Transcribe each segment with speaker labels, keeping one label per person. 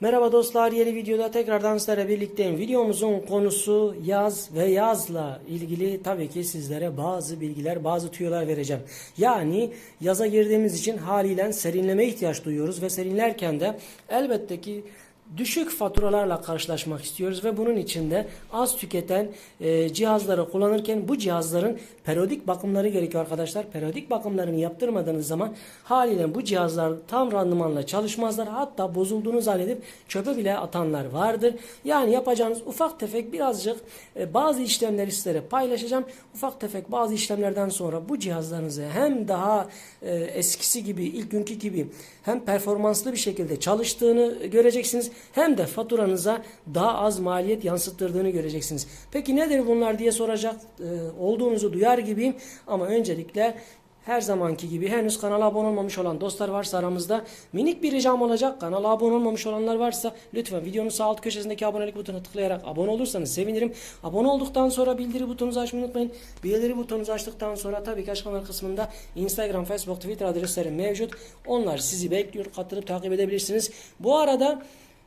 Speaker 1: Merhaba dostlar yeni videoda tekrardan sizlerle birlikteyim. Videomuzun konusu yaz ve yazla ilgili tabii ki sizlere bazı bilgiler, bazı tüyolar vereceğim. Yani yaza girdiğimiz için haliyle serinleme ihtiyaç duyuyoruz ve serinlerken de elbette ki düşük faturalarla karşılaşmak istiyoruz ve bunun için de az tüketen e, cihazları kullanırken bu cihazların periyodik bakımları gerekiyor arkadaşlar. Periyodik bakımlarını yaptırmadığınız zaman haliyle bu cihazlar tam randımanla çalışmazlar. Hatta bozulduğunu zannedip çöpe bile atanlar vardır. Yani yapacağınız ufak tefek birazcık e, bazı işlemleri sizlere paylaşacağım. Ufak tefek bazı işlemlerden sonra bu cihazlarınızı hem daha e, eskisi gibi ilk günkü gibi hem performanslı bir şekilde çalıştığını göreceksiniz hem de faturanıza daha az maliyet yansıttırdığını göreceksiniz. Peki nedir bunlar diye soracak e, olduğunuzu duyar gibiyim ama öncelikle her zamanki gibi henüz kanala abone olmamış olan dostlar varsa aramızda minik bir ricam olacak. Kanala abone olmamış olanlar varsa lütfen videonun sağ alt köşesindeki abonelik butonuna tıklayarak abone olursanız sevinirim. Abone olduktan sonra bildiri butonunuzu açmayı unutmayın. Bildiri butonunuzu açtıktan sonra tabii ki açıklamalar kısmında Instagram, Facebook, Twitter adresleri mevcut. Onlar sizi bekliyor. Katılıp takip edebilirsiniz. Bu arada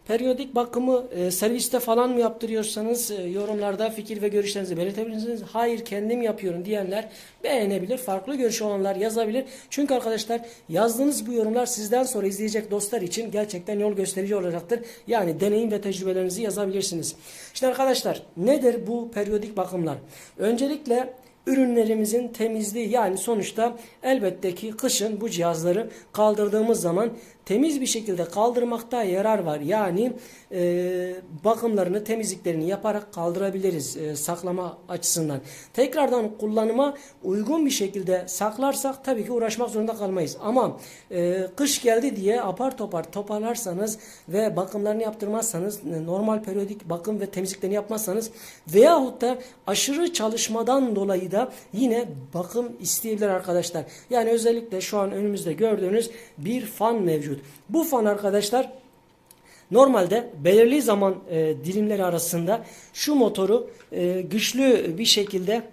Speaker 1: Periyodik bakımı e, serviste falan mı yaptırıyorsanız e, yorumlarda fikir ve görüşlerinizi belirtebilirsiniz. Hayır kendim yapıyorum diyenler beğenebilir. Farklı görüşü olanlar yazabilir. Çünkü arkadaşlar yazdığınız bu yorumlar sizden sonra izleyecek dostlar için gerçekten yol gösterici olacaktır. Yani deneyim ve tecrübelerinizi yazabilirsiniz. İşte arkadaşlar nedir bu periyodik bakımlar? Öncelikle ürünlerimizin temizliği yani sonuçta elbette ki kışın bu cihazları kaldırdığımız zaman temiz bir şekilde kaldırmakta yarar var. Yani e, bakımlarını temizliklerini yaparak kaldırabiliriz e, saklama açısından. Tekrardan kullanıma uygun bir şekilde saklarsak tabii ki uğraşmak zorunda kalmayız. Ama e, kış geldi diye apar topar toparlarsanız ve bakımlarını yaptırmazsanız e, normal periyodik bakım ve temizliklerini yapmazsanız veyahut da aşırı çalışmadan dolayı da yine bakım isteyebilir arkadaşlar. Yani özellikle şu an önümüzde gördüğünüz bir fan mevcut. Bu fan arkadaşlar Normalde belirli zaman e, dilimleri arasında şu motoru e, güçlü bir şekilde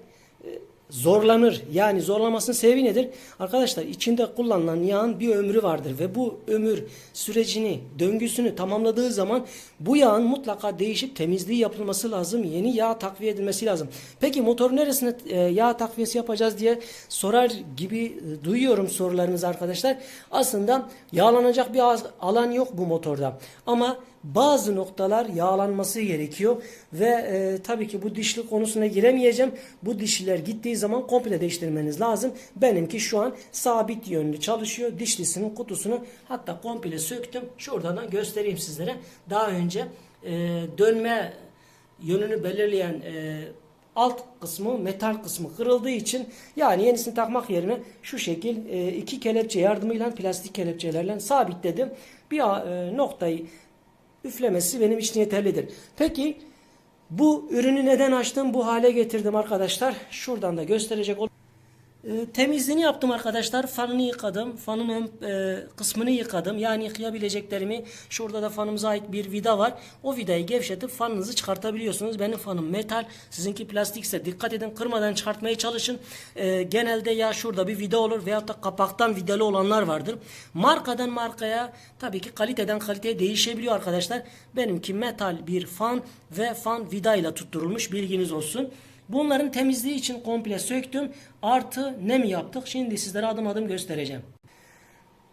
Speaker 1: zorlanır. Yani zorlamasının sebebi nedir? Arkadaşlar içinde kullanılan yağın bir ömrü vardır ve bu ömür sürecini, döngüsünü tamamladığı zaman bu yağın mutlaka değişip temizliği yapılması lazım. Yeni yağ takviye edilmesi lazım. Peki motor neresine e, yağ takviyesi yapacağız diye sorar gibi e, duyuyorum sorularınızı arkadaşlar. Aslında yağlanacak bir alan yok bu motorda. Ama bazı noktalar yağlanması gerekiyor ve e, tabii ki bu dişli konusuna giremeyeceğim. Bu dişliler gittiği zaman komple değiştirmeniz lazım. Benimki şu an sabit yönlü çalışıyor. Dişlisinin kutusunu hatta komple söktüm. Şuradan da göstereyim sizlere. Daha önce e, dönme yönünü belirleyen e, alt kısmı metal kısmı kırıldığı için yani yenisini takmak yerine şu şekil e, iki kelepçe yardımıyla plastik kelepçelerle sabitledim. Bir e, noktayı üflemesi benim için yeterlidir. Peki bu ürünü neden açtım bu hale getirdim arkadaşlar. Şuradan da gösterecek ol. E, temizliğini yaptım arkadaşlar. Fanını yıkadım. Fanın ön e, kısmını yıkadım. Yani yıkayabileceklerimi şurada da fanımıza ait bir vida var. O vidayı gevşetip fanınızı çıkartabiliyorsunuz. Benim fanım metal. Sizinki plastikse dikkat edin. Kırmadan çıkartmaya çalışın. E, genelde ya şurada bir vida olur veyahut da kapaktan vidalı olanlar vardır. Markadan markaya tabii ki kaliteden kaliteye değişebiliyor arkadaşlar. Benimki metal bir fan ve fan vida ile tutturulmuş. Bilginiz olsun. Bunların temizliği için komple söktüm. Artı ne mi yaptık? Şimdi sizlere adım adım göstereceğim.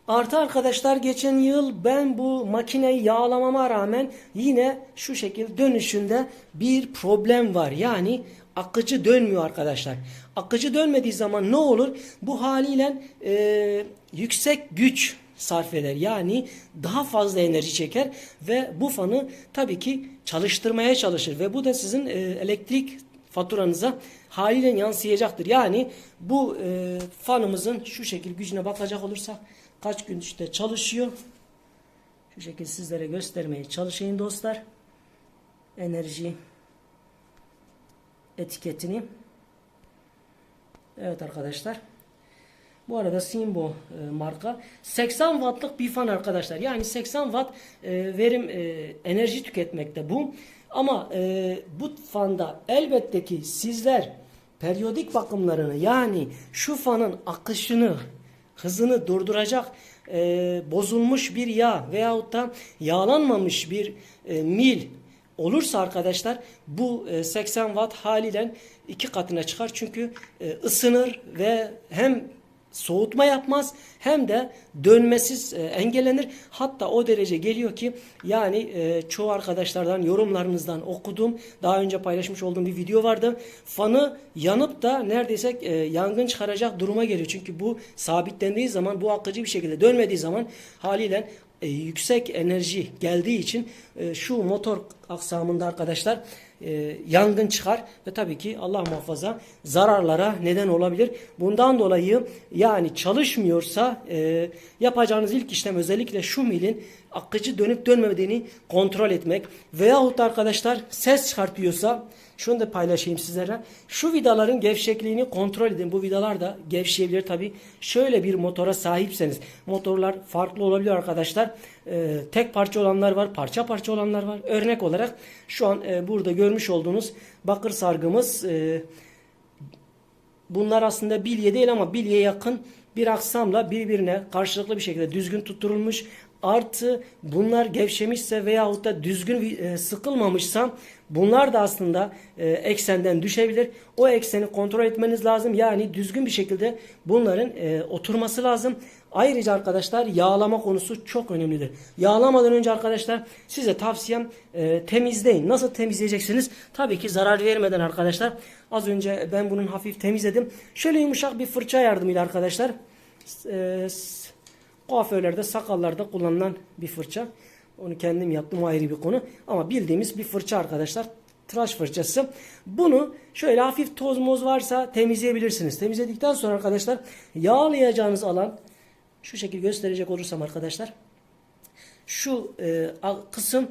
Speaker 1: Artı arkadaşlar geçen yıl ben bu makineyi yağlamama rağmen yine şu şekil dönüşünde bir problem var. Yani akıcı dönmüyor arkadaşlar. Akıcı dönmediği zaman ne olur? Bu haliyle e, yüksek güç sarf eder. Yani daha fazla enerji çeker ve bu fanı tabii ki çalıştırmaya çalışır ve bu da sizin e, elektrik faturanıza haliyle yansıyacaktır. Yani bu e, fanımızın şu şekil gücüne bakacak olursak kaç gün işte çalışıyor. Şu şekil sizlere göstermeye çalışayım dostlar. Enerji etiketini. Evet arkadaşlar. Bu arada Simbo e, marka 80 wattlık bir fan arkadaşlar. Yani 80 watt e, verim e, enerji tüketmekte bu. Ama e, bu fanda elbette ki sizler periyodik bakımlarını yani şu fanın akışını hızını durduracak e, bozulmuş bir yağ veyahut da yağlanmamış bir e, mil olursa arkadaşlar bu e, 80 watt haliyle iki katına çıkar. Çünkü e, ısınır ve hem soğutma yapmaz hem de dönmesiz e, engellenir. Hatta o derece geliyor ki yani e, çoğu arkadaşlardan yorumlarınızdan okudum. Daha önce paylaşmış olduğum bir video vardı. Fanı yanıp da neredeyse e, yangın çıkaracak duruma geliyor. Çünkü bu sabitlendiği zaman bu akıcı bir şekilde dönmediği zaman haliyle e, yüksek enerji geldiği için e, şu motor aksamında arkadaşlar e, yangın çıkar ve tabii ki Allah muhafaza zararlara neden olabilir. Bundan dolayı yani çalışmıyorsa e, yapacağınız ilk işlem özellikle şu milin akıcı dönüp dönmediğini kontrol etmek veyahut da arkadaşlar ses çıkartıyorsa şunu da paylaşayım sizlere. Şu vidaların gevşekliğini kontrol edin. Bu vidalar da gevşeyebilir tabi. Şöyle bir motora sahipseniz motorlar farklı olabilir arkadaşlar. Ee, tek parça olanlar var, parça parça olanlar var. Örnek olarak şu an e, burada görmüş olduğunuz bakır sargımız e, bunlar aslında bilye değil ama bilye yakın bir aksamla birbirine karşılıklı bir şekilde düzgün tutturulmuş. Artı bunlar gevşemişse veyahut da düzgün e, sıkılmamışsa bunlar da aslında e, eksenden düşebilir. O ekseni kontrol etmeniz lazım. Yani düzgün bir şekilde bunların e, oturması lazım. Ayrıca arkadaşlar yağlama konusu çok önemlidir. Yağlamadan önce arkadaşlar size tavsiyem e, temizleyin. Nasıl temizleyeceksiniz? Tabii ki zarar vermeden arkadaşlar. Az önce ben bunun hafif temizledim. Şöyle yumuşak bir fırça yardımıyla arkadaşlar. E, kuaförlerde, sakallarda kullanılan bir fırça. Onu kendim yaptım ayrı bir konu. Ama bildiğimiz bir fırça arkadaşlar. Tıraş fırçası. Bunu şöyle hafif toz moz varsa temizleyebilirsiniz. Temizledikten sonra arkadaşlar yağlayacağınız alan şu şekil gösterecek olursam arkadaşlar. Şu e, kısım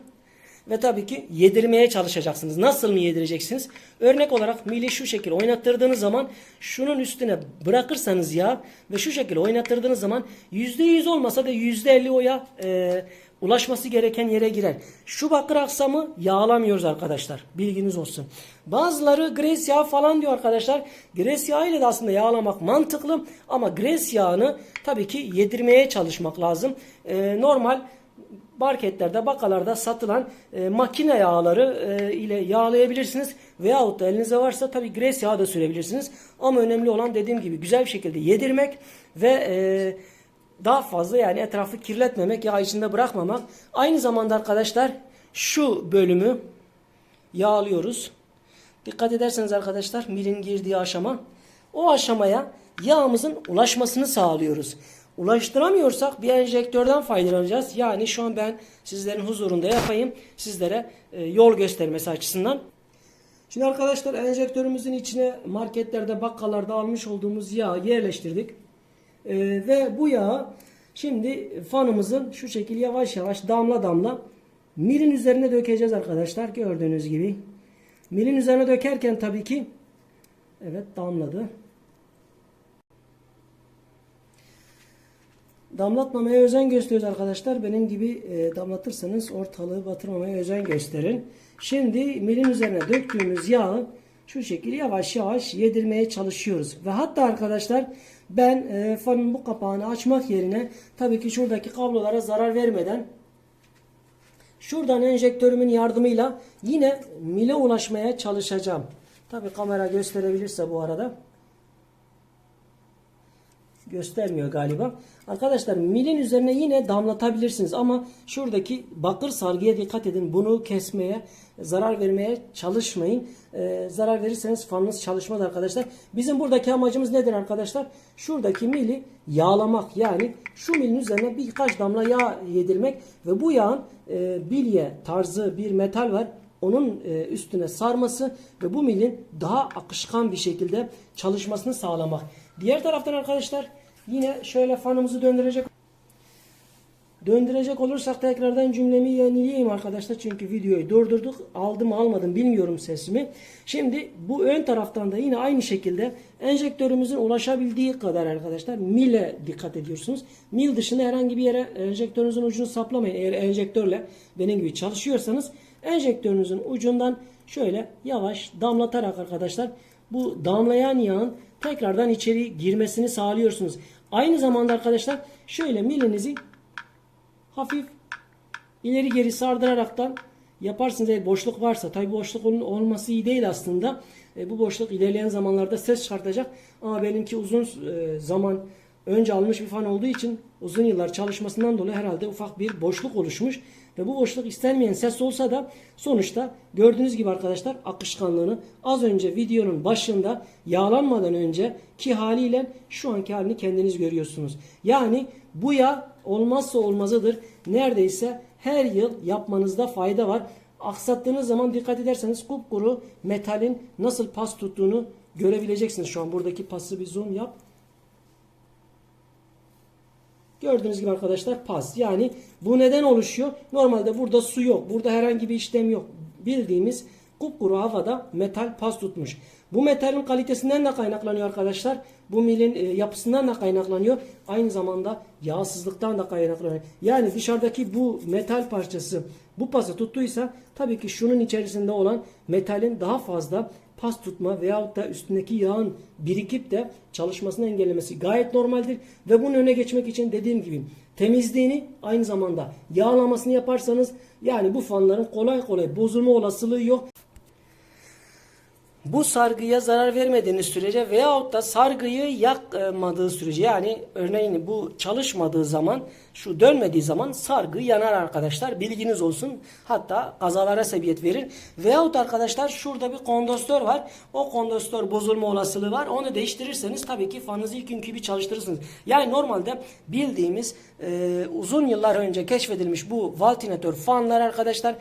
Speaker 1: ve tabii ki yedirmeye çalışacaksınız. Nasıl mı yedireceksiniz? Örnek olarak mili şu şekil oynattırdığınız zaman şunun üstüne bırakırsanız yağ ve şu şekilde oynattırdığınız zaman %100 olmasa da %50 o yağ e, ulaşması gereken yere girer. Şu bakır aksamı yağlamıyoruz arkadaşlar. Bilginiz olsun. Bazıları gres yağı falan diyor arkadaşlar. Gres yağı ile de aslında yağlamak mantıklı ama gres yağını tabii ki yedirmeye çalışmak lazım. E, normal marketlerde, bakalarda satılan e, makine yağları e, ile yağlayabilirsiniz. Veyahut da elinizde varsa tabi gres yağı da sürebilirsiniz. Ama önemli olan dediğim gibi güzel bir şekilde yedirmek ve e, daha fazla yani etrafı kirletmemek, yağ içinde bırakmamak. Aynı zamanda arkadaşlar şu bölümü yağlıyoruz. Dikkat ederseniz arkadaşlar milin girdiği aşama o aşamaya yağımızın ulaşmasını sağlıyoruz. Ulaştıramıyorsak bir enjektörden faydalanacağız. Yani şu an ben sizlerin huzurunda yapayım. Sizlere e, yol göstermesi açısından. Şimdi arkadaşlar enjektörümüzün içine marketlerde bakkallarda almış olduğumuz yağı yerleştirdik. E, ve bu yağı şimdi fanımızın şu şekilde yavaş yavaş damla damla milin üzerine dökeceğiz arkadaşlar. Gördüğünüz gibi. Milin üzerine dökerken tabii ki evet damladı. Damlatmamaya özen gösteriyoruz arkadaşlar. Benim gibi e, damlatırsanız ortalığı batırmamaya özen gösterin. Şimdi milin üzerine döktüğümüz yağı şu şekilde yavaş yavaş yedirmeye çalışıyoruz. Ve hatta arkadaşlar ben e, fanın bu kapağını açmak yerine tabii ki şuradaki kablolara zarar vermeden şuradan enjektörümün yardımıyla yine mile ulaşmaya çalışacağım. Tabii kamera gösterebilirse bu arada göstermiyor galiba. Arkadaşlar milin üzerine yine damlatabilirsiniz ama şuradaki bakır sargıya dikkat edin. Bunu kesmeye, zarar vermeye çalışmayın. Ee, zarar verirseniz fanınız çalışmaz arkadaşlar. Bizim buradaki amacımız nedir arkadaşlar? Şuradaki mili yağlamak. Yani şu milin üzerine birkaç damla yağ yedirmek ve bu yağın e, bilye tarzı bir metal var onun e, üstüne sarması ve bu milin daha akışkan bir şekilde çalışmasını sağlamak. Diğer taraftan arkadaşlar Yine şöyle fanımızı döndürecek. Döndürecek olursak tekrardan cümlemi yenileyeyim arkadaşlar. Çünkü videoyu durdurduk. Aldım almadım bilmiyorum sesimi. Şimdi bu ön taraftan da yine aynı şekilde enjektörümüzün ulaşabildiği kadar arkadaşlar mile dikkat ediyorsunuz. Mil dışında herhangi bir yere enjektörünüzün ucunu saplamayın. Eğer enjektörle benim gibi çalışıyorsanız enjektörünüzün ucundan şöyle yavaş damlatarak arkadaşlar bu damlayan yağın tekrardan içeri girmesini sağlıyorsunuz. Aynı zamanda arkadaşlar şöyle milinizi hafif ileri geri sardıraraktan yaparsınız eğer boşluk varsa. Tabi boşluk ol- olması iyi değil aslında. E, bu boşluk ilerleyen zamanlarda ses çıkartacak. Ama benimki uzun e, zaman önce almış bir fan olduğu için uzun yıllar çalışmasından dolayı herhalde ufak bir boşluk oluşmuş. Ve bu boşluk istenmeyen ses olsa da sonuçta gördüğünüz gibi arkadaşlar akışkanlığını az önce videonun başında yağlanmadan önce ki haliyle şu anki halini kendiniz görüyorsunuz. Yani bu yağ olmazsa olmazıdır. Neredeyse her yıl yapmanızda fayda var. Aksattığınız zaman dikkat ederseniz kupkuru metalin nasıl pas tuttuğunu görebileceksiniz. Şu an buradaki pası bir zoom yap. Gördüğünüz gibi arkadaşlar pas. Yani bu neden oluşuyor? Normalde burada su yok. Burada herhangi bir işlem yok. Bildiğimiz kupkuru havada metal pas tutmuş. Bu metalin kalitesinden de kaynaklanıyor arkadaşlar. Bu milin e, yapısından da kaynaklanıyor. Aynı zamanda yağsızlıktan da kaynaklanıyor. Yani dışarıdaki bu metal parçası bu pası tuttuysa tabii ki şunun içerisinde olan metalin daha fazla pas tutma veyahut da üstündeki yağın birikip de çalışmasını engellemesi gayet normaldir. Ve bunun önüne geçmek için dediğim gibi temizliğini aynı zamanda yağlamasını yaparsanız yani bu fanların kolay kolay bozulma olasılığı yok. Bu sargıya zarar vermediğiniz sürece veyahut da sargıyı yakmadığı sürece yani örneğin bu çalışmadığı zaman şu dönmediği zaman sargı yanar arkadaşlar. Bilginiz olsun. Hatta kazalara sebebiyet verir veyahut arkadaşlar şurada bir kondensatör var. O kondensatör bozulma olasılığı var. Onu değiştirirseniz tabii ki fanınızı ilk günkü gibi çalıştırırsınız. Yani normalde bildiğimiz e, uzun yıllar önce keşfedilmiş bu valtinatör fanlar arkadaşlar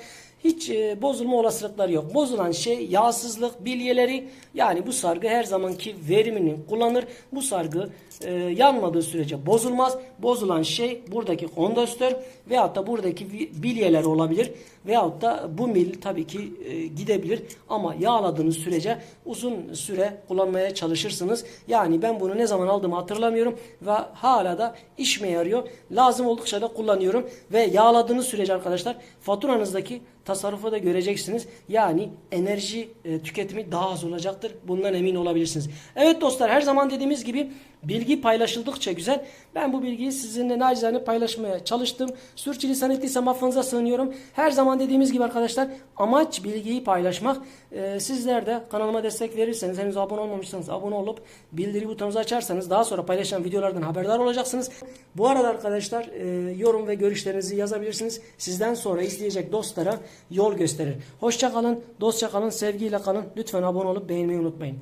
Speaker 1: hiç e, bozulma olasılıkları yok. Bozulan şey yağsızlık, bilyeleri. Yani bu sargı her zamanki verimini kullanır. Bu sargı e, yanmadığı sürece bozulmaz. Bozulan şey buradaki kondansatör veyahut da buradaki bilyeler olabilir. Veyahut da bu mil tabii ki e, gidebilir. Ama yağladığınız sürece uzun süre kullanmaya çalışırsınız. Yani ben bunu ne zaman aldığımı hatırlamıyorum. Ve hala da işime yarıyor. Lazım oldukça da kullanıyorum. Ve yağladığınız sürece arkadaşlar faturanızdaki tasarrufu da göreceksiniz. Yani enerji e, tüketimi daha az olacaktır. Bundan emin olabilirsiniz. Evet dostlar her zaman dediğimiz gibi bilgi paylaşıldıkça güzel. Ben bu bilgiyi sizinle nacizane paylaşmaya çalıştım. Sürçülisan ettiysem affınıza sığınıyorum. Her zaman dediğimiz gibi arkadaşlar amaç bilgiyi paylaşmak. E, sizler de kanalıma destek verirseniz henüz abone olmamışsanız abone olup bildiri butonunuzu açarsanız daha sonra paylaşılan videolardan haberdar olacaksınız. Bu arada arkadaşlar e, yorum ve görüşlerinizi yazabilirsiniz. Sizden sonra izleyecek dostlara yol gösterir. Hoşça kalın, dostça kalın, sevgiyle kalın. Lütfen abone olup beğenmeyi unutmayın.